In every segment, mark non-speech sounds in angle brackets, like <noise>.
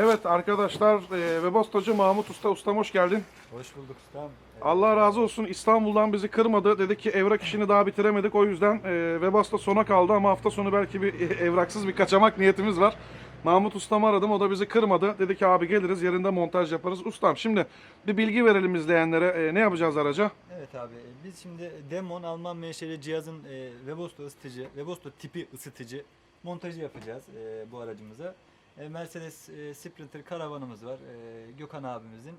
Evet arkadaşlar e, Webostacı Mahmut Usta ustam hoş geldin. Hoş bulduk ustam. Allah razı olsun İstanbul'dan bizi kırmadı. Dedi ki evrak işini daha bitiremedik o yüzden e, Webasta sona kaldı ama hafta sonu belki bir e, evraksız bir kaçamak niyetimiz var. Mahmut ustamı aradım o da bizi kırmadı. Dedi ki abi geliriz yerinde montaj yaparız. Ustam şimdi bir bilgi verelim izleyenlere. E, ne yapacağız araca? Evet abi e, biz şimdi Demon Alman menşeli cihazın e, Webasto ısıtıcı, Webasto tipi ısıtıcı montajı yapacağız e, bu aracımıza. E, Mercedes e, Sprinter karavanımız var e, Gökhan abimizin.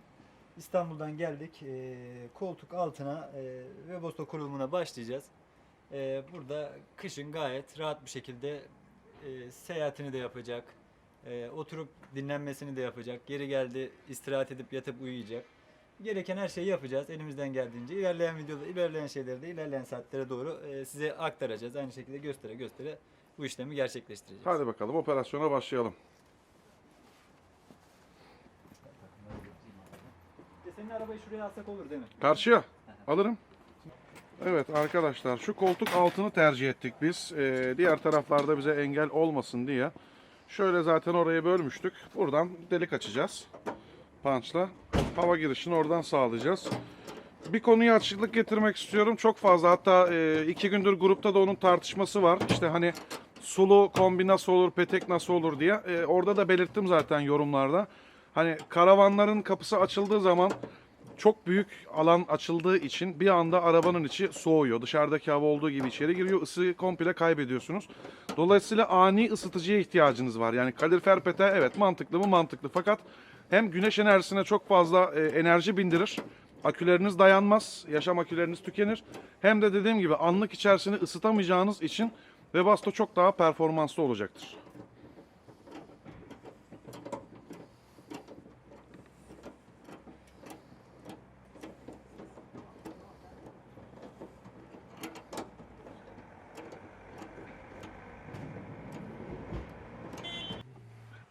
İstanbul'dan geldik. Koltuk altına e, Webasto kurulumuna başlayacağız. Burada kışın gayet rahat bir şekilde seyahatini de yapacak. Oturup dinlenmesini de yapacak. Geri geldi istirahat edip yatıp uyuyacak. Gereken her şeyi yapacağız elimizden geldiğince. İlerleyen videoda, ilerleyen şeyleri de ilerleyen saatlere doğru size aktaracağız. Aynı şekilde göstere göstere bu işlemi gerçekleştireceğiz. Hadi bakalım operasyona başlayalım. E, Senin arabayı şuraya alsak olur değil mi? Karşıya alırım. Evet arkadaşlar şu koltuk altını tercih ettik biz. Ee, diğer taraflarda bize engel olmasın diye. Şöyle zaten orayı bölmüştük. Buradan delik açacağız. Punch'la. Hava girişini oradan sağlayacağız. Bir konuya açıklık getirmek istiyorum. Çok fazla hatta e, iki gündür grupta da onun tartışması var. İşte hani sulu kombi nasıl olur, petek nasıl olur diye. E, orada da belirttim zaten yorumlarda. Hani karavanların kapısı açıldığı zaman çok büyük alan açıldığı için bir anda arabanın içi soğuyor. Dışarıdaki hava olduğu gibi içeri giriyor. Isıyı komple kaybediyorsunuz. Dolayısıyla ani ısıtıcıya ihtiyacınız var. Yani kalorifer peteği evet mantıklı mı mantıklı. Fakat hem güneş enerjisine çok fazla e, enerji bindirir. Aküleriniz dayanmaz. Yaşam aküleriniz tükenir. Hem de dediğim gibi anlık içerisini ısıtamayacağınız için Webasto çok daha performanslı olacaktır.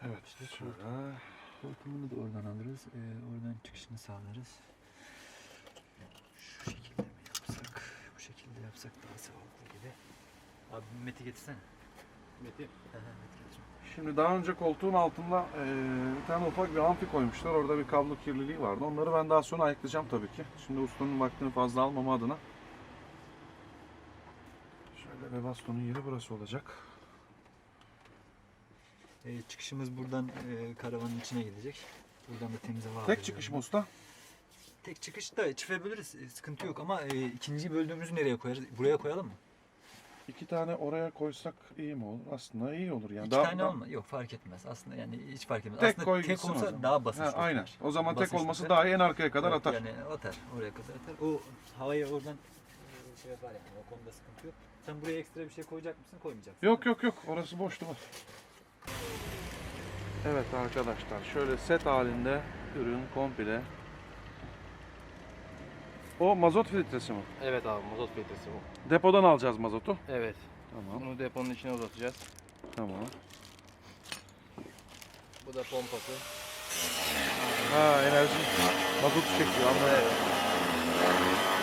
Evet. Şöyle. Koltuğunu da oradan alırız. e, oradan çıkışını sağlarız. Şu şekilde mi yapsak? Bu şekilde yapsak daha sağlıklı gibi. Abi Meti getirsene. Meti? Meti getir. Şimdi daha önce koltuğun altında eee, bir tane ufak bir amfi koymuşlar. Orada bir kablo kirliliği vardı. Onları ben daha sonra ayıklayacağım tabii ki. Şimdi ustanın vaktini fazla almama adına. Şöyle ve bastonun yeri burası olacak. E, çıkışımız buradan e, karavanın içine gidecek. Buradan da temiz hava Tek çıkış mı usta? Tek çıkışta çife bölürüz. e, Sıkıntı yok ama e, ikinci böldüğümüzü nereye koyarız? Buraya koyalım mı? İki tane oraya koysak iyi mi olur? Aslında iyi olur yani. İki Daha- tane daha- olma. Yok fark etmez. Aslında yani hiç fark etmez. Tek Aslında koy tek olsa zaman. daha basınçlı. Ha, aynen. O zaman tek Basınçlı olması daha iyi en arkaya kadar Evet, atar. Yani atar. Oraya kadar atar. O havayı oradan e, şey yapar yani. O konuda sıkıntı yok. Sen buraya ekstra bir şey koyacak mısın? Koymayacak mısın? Yok yok yok orası boştu var. Evet arkadaşlar şöyle set halinde ürün komple. O mazot filtresi mi? Evet abi mazot filtresi bu. Depodan alacağız mazotu. Evet. Tamam. Bunu deponun içine uzatacağız. Tamam. Bu da pompası. Ha enerji mazot çekiyor anladım. Evet.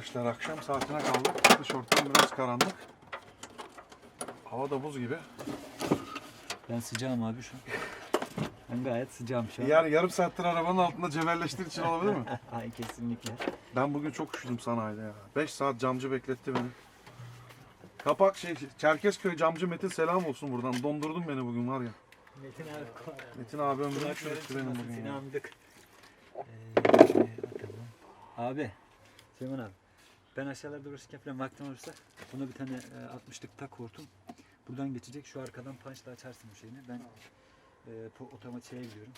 Arkadaşlar akşam saatine kaldık. Dış ortam biraz karanlık. Hava da buz gibi. Ben sıcağım abi şu an. Ben gayet sıcağım şu an. Yani yarım saattir arabanın altında cebelleştiğin için olabilir mi? <laughs> Ay kesinlikle. Ben bugün çok üşüdüm sanayide ya. 5 saat camcı bekletti beni. Kapak şey, Çerkezköy camcı Metin selam olsun buradan. Dondurdun beni bugün var ya. Metin abi koy. Metin abi ömrümü çürüttü benim bugün seni ya. andık. Ee, atalım. Abi, Süleyman abi. Ben aşağılarda uğraşırken falan vaktim olursa buna bir tane e, 60'lık tak hortum. Buradan geçecek. Şu arkadan punchla açarsın bu şeyini. Ben e, po- otomatiğe gidiyorum.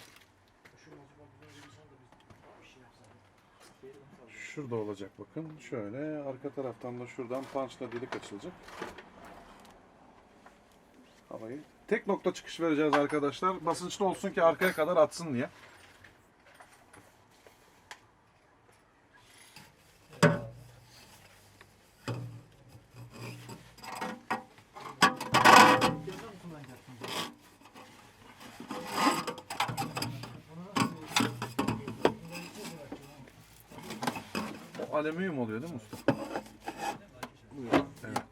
Şurada olacak bakın. Şöyle arka taraftan da şuradan punchla delik açılacak. Havayı. Tek nokta çıkış vereceğiz arkadaşlar. Basınçlı olsun ki arkaya kadar atsın diye. Alüminyum oluyor değil mi usta? Buyurun. Evet.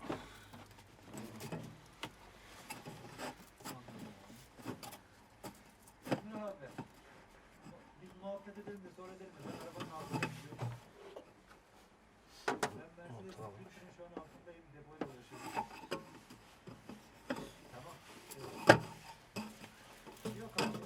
Biz muhabbet edelim de sonra edelim de ben arabanın altına gidiyorum. Ben Mercedes Sprinter'ın şu an altındayım depoyla uğraşıyorum. Tamam. Evet. Yok abi.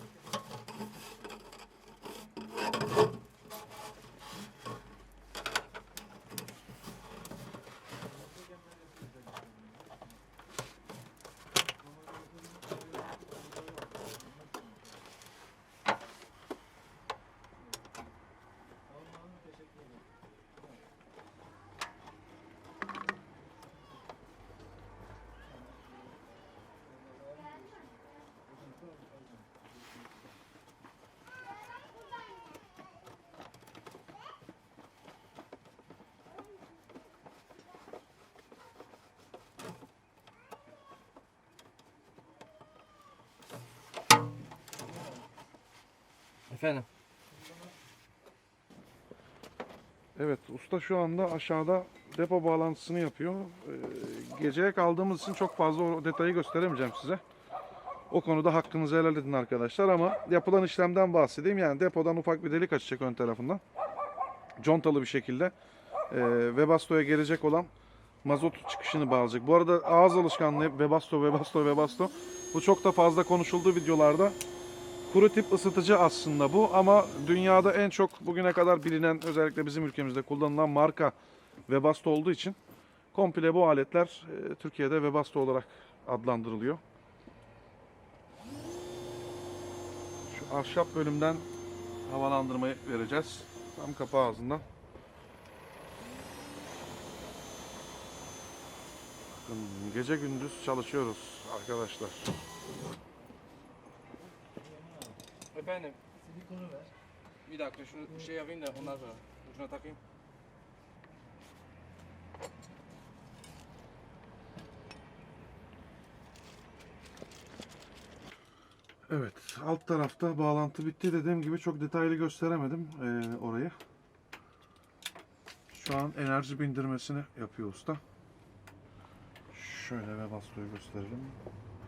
Efendim. Evet usta şu anda aşağıda depo bağlantısını yapıyor. Ee, geceye kaldığımız için çok fazla o detayı gösteremeyeceğim size. O konuda hakkınızı helal edin arkadaşlar ama yapılan işlemden bahsedeyim. Yani depodan ufak bir delik açacak ön tarafından. Contalı bir şekilde e, Webasto'ya gelecek olan mazot çıkışını bağlayacak. Bu arada ağız alışkanlığı Webasto, Webasto, Webasto. Bu çok da fazla konuşulduğu videolarda kuru tip ısıtıcı aslında bu ama dünyada en çok bugüne kadar bilinen özellikle bizim ülkemizde kullanılan marka Webasto olduğu için komple bu aletler e, Türkiye'de Webasto olarak adlandırılıyor. Şu ahşap bölümden havalandırmayı vereceğiz. Tam kapağı ağzından. Bakın gece gündüz çalışıyoruz arkadaşlar. Efendim. Silikonu ver. Bir dakika şunu şey yapayım da ondan sonra ucuna takayım. Evet, alt tarafta bağlantı bitti. Dediğim gibi çok detaylı gösteremedim eee, orayı. Şu an enerji bindirmesini yapıyor usta. Şöyle Webasto'yu gösterelim.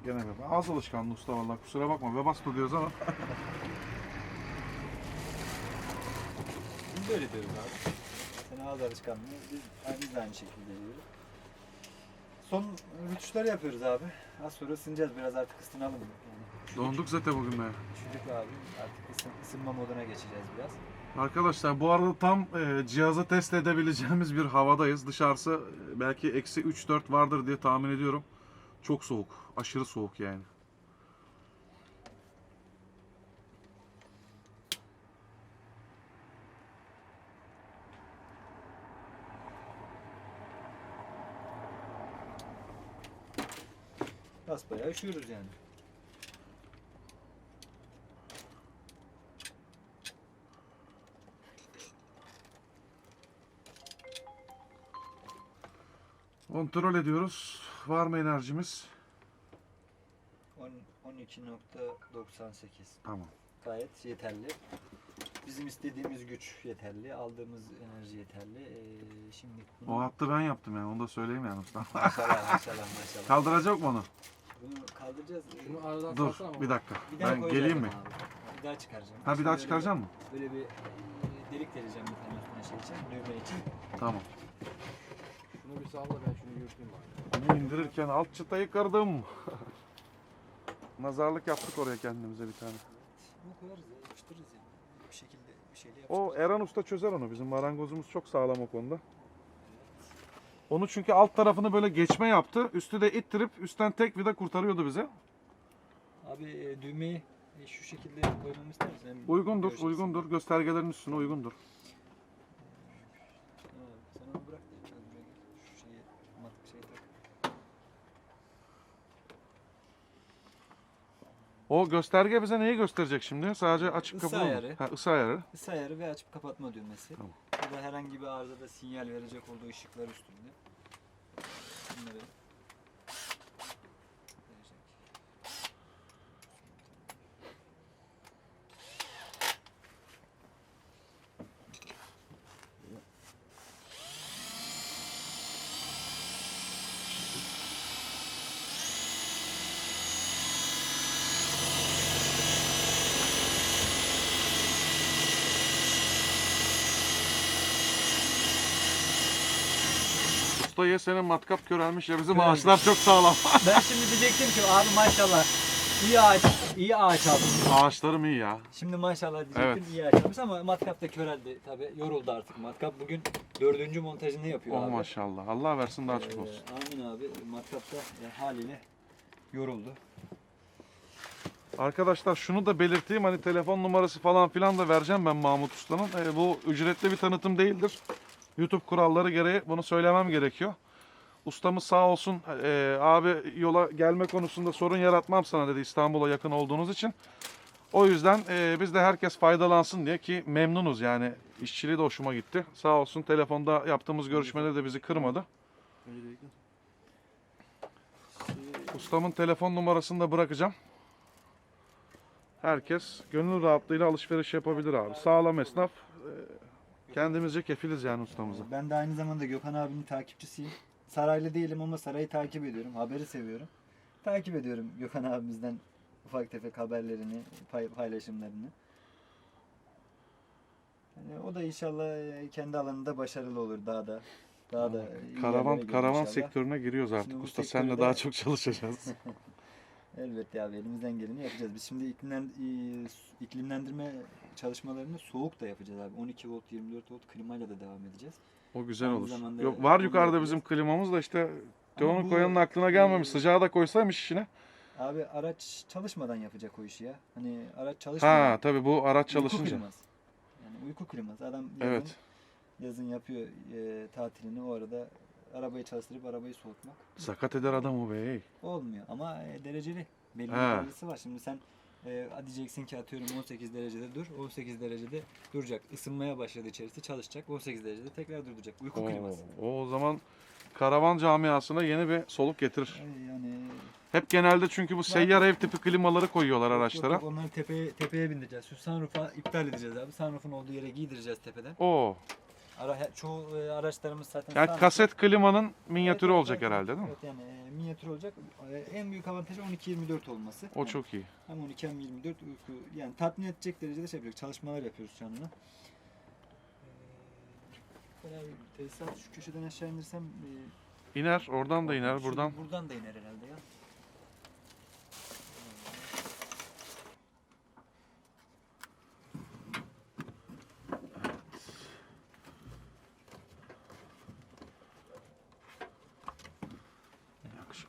Gene Webasto. Az alışkanlığı usta vallahi kusura bakma. Webasto diyoruz ama. Biz de öyle diyoruz abi. Sen ağız alışkanlığı. Biz, yani biz de aynı şekilde diyoruz. Son rütuşları yapıyoruz abi. Az sonra ısınacağız biraz artık ısınalım. Yani Donduk zaten bugün be. üşüdük abi. Artık ısın, ısınma moduna geçeceğiz biraz. Arkadaşlar bu arada tam e, cihazı test edebileceğimiz bir havadayız. Dışarısı e, belki eksi 3-4 vardır diye tahmin ediyorum. Çok soğuk. Aşırı soğuk yani. Basbayağı üşüyoruz yani. Kontrol ediyoruz. Var mı enerjimiz? On- 12.98 Tamam. gayet yeterli. Bizim istediğimiz güç yeterli, aldığımız enerji yeterli. Ee, şimdi bunu O hattı ben yaptım yani onu da söyleyeyim yani usta. maşallah maşallah maşallah. Kaldıracak mı onu? Bunu kaldıracağız. Şunu aradan Dur salsana bir dakika. Bir daha Ben koyacağım geleyim mi? abi. Bir daha çıkaracağım. Ha bir Şimdi daha böyle çıkaracak mı? Böyle bir e, delik deleceğim bir tane üstüne şey için, düğme için. Tamam. Şunu bir sağla ben şunu yürüteyim bari. Bunu indirirken alt çıtayı kırdım. <laughs> Nazarlık yaptık oraya kendimize bir tane. Bunu koyarız ya, yapıştırırız yani. Bir şekilde bir şeyle O yapıştırırız. Eren Usta çözer onu. Bizim marangozumuz çok sağlam o konuda. Onu çünkü alt tarafını böyle geçme yaptı. Üstü de ittirip üstten tek vida kurtarıyordu bize. Abi e, düğmeyi e, şu şekilde koymamı ister misin? Uygundur, göreceksin. uygundur. Göstergelerin üstüne uygundur. O gösterge bize neyi gösterecek şimdi? Sadece açıp Isı kapatma. ayarı. Ha, ısı ayarı. Isı ayarı ve açıp kapatma düğmesi. Tamam. Burada herhangi bir arızada sinyal verecek olduğu ışıklar üstünde. Bunları ye senin matkap körelmiş ya bizim ağaçlar çok sağlam. <laughs> Ben şimdi diyecektim ki abi maşallah iyi ağaç, iyi ağaç almış. Ağaçlarım iyi ya. Şimdi maşallah diyecektim Evet. iyi ağaç almış ama matkap da köreldi tabi yoruldu artık matkap. Bugün dördüncü montajını yapıyor Oh abi. maşallah. Allah versin daha çok Ee, olsun. amin abi matkap da e, haliyle yoruldu. Arkadaşlar şunu da belirteyim hani telefon numarası falan filan da vereceğim ben Mahmut Usta'nın. Ee, bu ücretli bir tanıtım değildir. YouTube kuralları gereği bunu söylemem gerekiyor. Ustamız sağ olsun e, abi yola gelme konusunda sorun yaratmam sana dedi İstanbul'a yakın olduğunuz için. O yüzden e, biz de herkes faydalansın diye ki memnunuz yani işçiliği de hoşuma gitti. Sağ olsun telefonda yaptığımız görüşmeleri de bizi kırmadı. Ustamın telefon numarasını da bırakacağım. Herkes gönül rahatlığıyla alışveriş yapabilir abi. Sağlam esnaf. e, Kendimizce kefiliz yani ustamıza. Ben de aynı zamanda Gökhan abinin takipçisiyim. Saraylı değilim ama sarayı takip ediyorum. Haberi seviyorum. Takip ediyorum Gökhan abimizden ufak tefek haberlerini, pay- paylaşımlarını. Yani o da inşallah e, kendi alanında başarılı olur daha da. Daha da iyi Karavan gelir karavan inşallah. sektörüne giriyoruz artık. Şimdi bu Usta senle sektörde- daha çok çalışacağız. <laughs> Elbette abi elimizden geleni yapacağız. Biz şimdi iklimlen, e, iklimlendirme çalışmalarını soğuk da yapacağız abi. 12 volt, 24 volt klimayla da devam edeceğiz. O güzel Aynı olur. zamanda Yok var yukarıda bizim klimamız da işte bu- koyanın aklına gelmemiş. e, Sıcağı da koysaymış işine. Abi araç çalışmadan yapacak o işi ya. Hani araç çalışmadan. Ha tabii bu araç Uyku çalışınca. kliması. Yani uyku kliması. Adam yazın, Evet. yazın yapıyor e, tatilini o arada arabayı çalıştırıp arabayı soğutmak. Sakat eder adam o bey. Olmuyor ama e, dereceli. Belli bir derecesi var. Şimdi sen e, diyeceksin ki atıyorum 18 derecede dur. 18 derecede duracak. Isınmaya başladı içerisi çalışacak. 18 derecede tekrar durduracak. Uyku Oo, kliması. o, o zaman karavan camiasına yeni bir soluk getirir. Yani Hep genelde çünkü bu seyyar ev tipi klimaları koyuyorlar araçlara. Yok, yok, onları tepeye, tepeye bindireceğiz. Şu sunroof'a iptal edeceğiz abi. Sunroof'un olduğu yere giydireceğiz tepeden. Oo. Ara, çoğu e, araçlarımız zaten Yani sunroof- kaset klimanın minyatürü Evet, olacak evet, herhalde değil mi? Evet yani e, minyatür olacak. E, en büyük avantajı 12-24 olması. O Yani çok iyi. Hem 12 hem 24 uyku yani tatmin edecek derecede şey yapıyoruz. Çalışmalar yapıyoruz şu anda. Ee, tesisat şu köşeden aşağı indirsem e, İner, oradan da iner, şu- buradan. buradan da iner herhalde ya.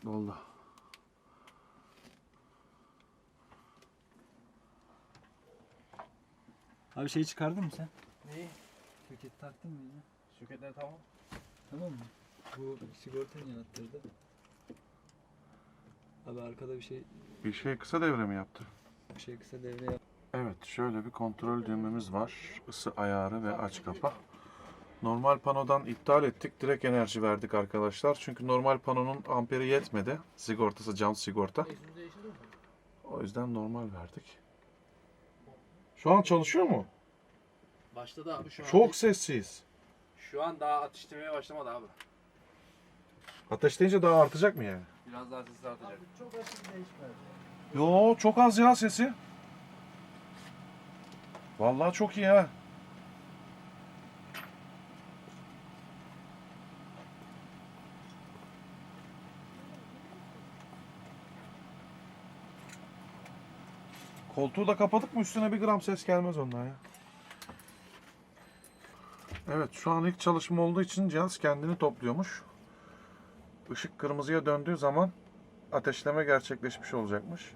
Oldu. Abi şeyi çıkardın mı sen? Neyi? Söketi taktın mı yine? Süketler tamam. Tamam mı? Bu sigorta niye attırdı? Abi arkada bir şey Bir şey kısa devre mi yaptı? bir şey kısa devre yap. Evet, şöyle bir kontrol düğmemiz var. Isı ayarı ve aç kapa. Normal panodan iptal ettik. Direkt enerji verdik arkadaşlar. Çünkü normal panonun amperi yetmedi. Sigortası cam sigorta. O yüzden normal verdik. Şu an çalışıyor mu? Başladı abi şu an. Çok sessiz. Şu an daha atıştırmaya başlamadı abi. Ateşleyince daha artacak mı yani? Biraz daha sesi artacak. Çok aşırı değişmez. Yo çok az ya sesi. Vallahi çok iyi ha. Koltuğu da kapadık mı üstüne bir gram ses gelmez ondan ya. Evet şu an ilk çalışma olduğu için cihaz kendini topluyormuş. Işık kırmızıya döndüğü zaman ateşleme gerçekleşmiş olacakmış.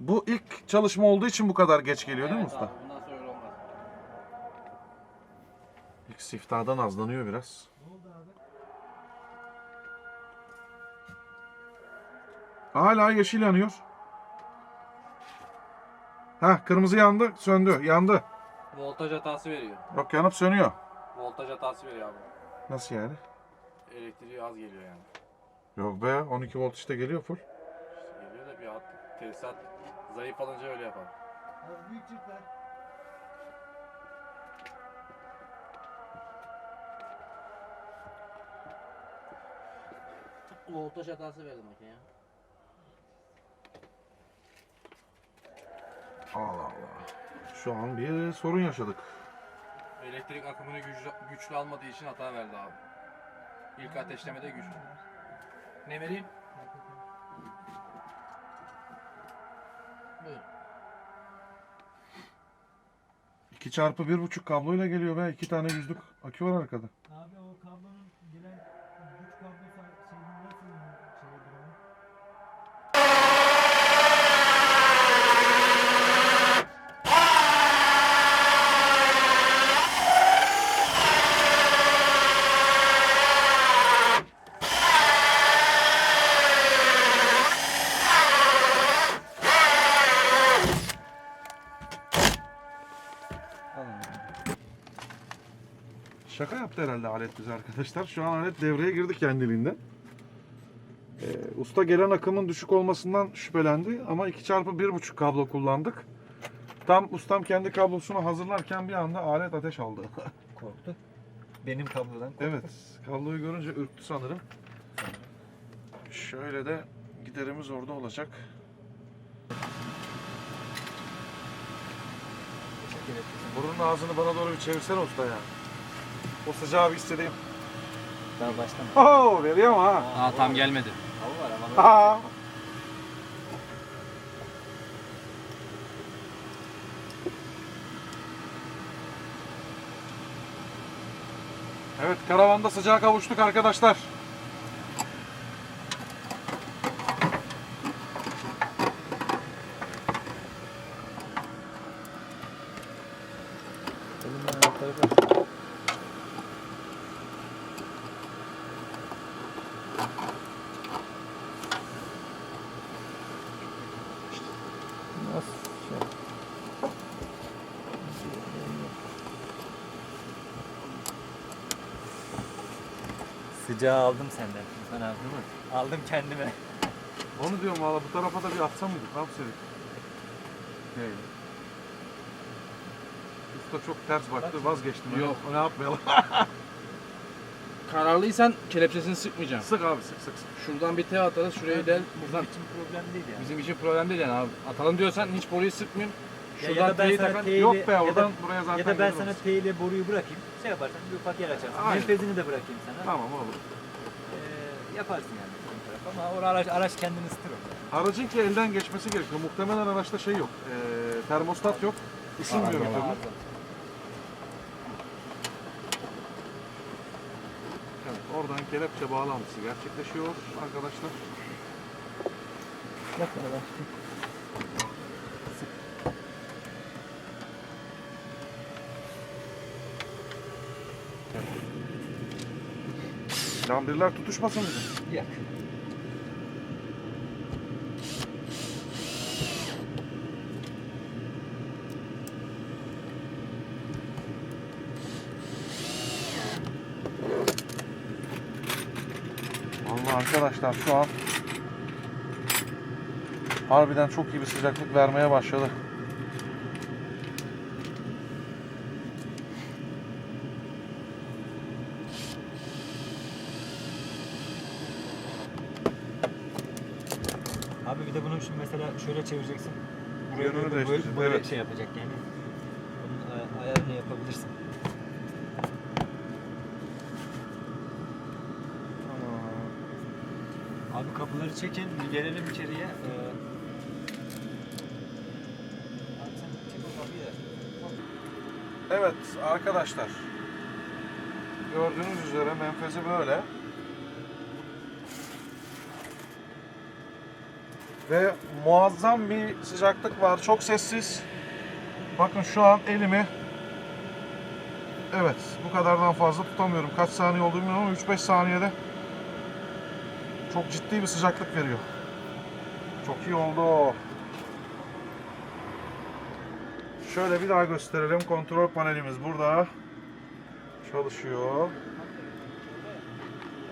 Bu ilk çalışma olduğu için bu kadar geç geliyor değil mi usta? abi, Bundan sonra öyle olmaz. İlk siftahdan azlanıyor biraz. Hala yeşil yanıyor. Ha kırmızı yandı, söndü, yandı. Voltaj hatası veriyor. Yok yanıp sönüyor. Voltaj hatası veriyor abi. Nasıl yani? Elektriği az geliyor yani. Yok be 12 volt işte geliyor full. İşte geliyor da bir hat tesisat zayıf alınca öyle yapar. Büyük çift. Voltaj hatası verdi makine Allah Allah. Şu an bir sorun yaşadık. Elektrik akımını güçlü, güçlü almadığı için hata verdi abi. İlk ateşlemede güçlü. Ne vereyim? Buyur. 2 çarpı 1.5 kabloyla geliyor be. 2 tane yüzlük akü var arkada. Abi o kablonun gelen güç kablosu şeyini nasıl şey durumu? Yaptı herhalde alet bize arkadaşlar. Şu an alet devreye girdi kendiliğinden. Ee, usta gelen akımın düşük olmasından şüphelendi ama 2 çarpı 1.5 kablo kullandık. Tam ustam kendi kablosunu hazırlarken bir anda alet ateş aldı. <laughs> Korktu. Benim kablodan korktu. evet, kabloyu görünce ürktü sanırım. Şöyle de giderimiz orada olacak. Burunun ağzını bana doğru bir çevirsene usta ya. O sıcağı bir hissedeyim. Daha başlama. Oo, veriyor mu ha? Aa tam gelmedi. Hava var ama. Aa. Evet karavanda sıcağa kavuştuk arkadaşlar. Sıcağı aldım senden. Sen aldın mı? Aldım kendime. Onu diyorum valla bu tarafa da bir atsa mıydık? Ne yapsaydık? Hey. Usta çok ters baktı vazgeçtim. Yok. Ne yapmayalım? <laughs> Kararlıysan kelepçesini sıkmayacağım. sık abi sık sık sık. Şuradan bir T atarız, şurayı del. Bizim Buradan. için problem değil yani. Bizim için problem değil yani abi. Atalım diyorsan hiç boruyu sıkmayayım. Ya- Şuradan ya da ben sana. T'yi- Yok be ya da- oradan buraya zaten Ya da ben sana orası. T ile boruyu bırakayım. Şey yaparsan bir ufak yer açarsın. Aynen. Menfezini de bırakayım sana. Tamam olur. Ee, yaparsın yani. Ama orada araç, araç kendini ısıtır. Aracın ki elden geçmesi gerekiyor. Muhtemelen araçta şey yok. Ee, termostat yok. Isınmıyor bir türlü. Evet, oradan kelepçe bağlantısı gerçekleşiyor arkadaşlar. Bak bak. Lambirler tutuşmasın bizim. Yak. Vallahi arkadaşlar şu an harbiden çok iyi bir sıcaklık vermeye başladı. Abi bir de bunu şimdi mesela şöyle çevireceksin. Buraya Yönünü böyle, böyle, evet. şey yapacak yani. Bunun e, ayarını yapabilirsin. Abi kapıları çekin, bir gelelim içeriye. Ee, abi sen çek o kapıyı da. Evet arkadaşlar. Gördüğünüz üzere menfezi böyle. Ve muazzam bir sıcaklık var. Çok sessiz. Bakın şu an elimi Evet bu kadardan fazla tutamıyorum. Kaç saniye olduğunu bilmiyorum ama 3-5 saniyede çok ciddi bir sıcaklık veriyor. Çok iyi oldu. Şöyle bir daha gösterelim. Kontrol panelimiz burada. Çalışıyor.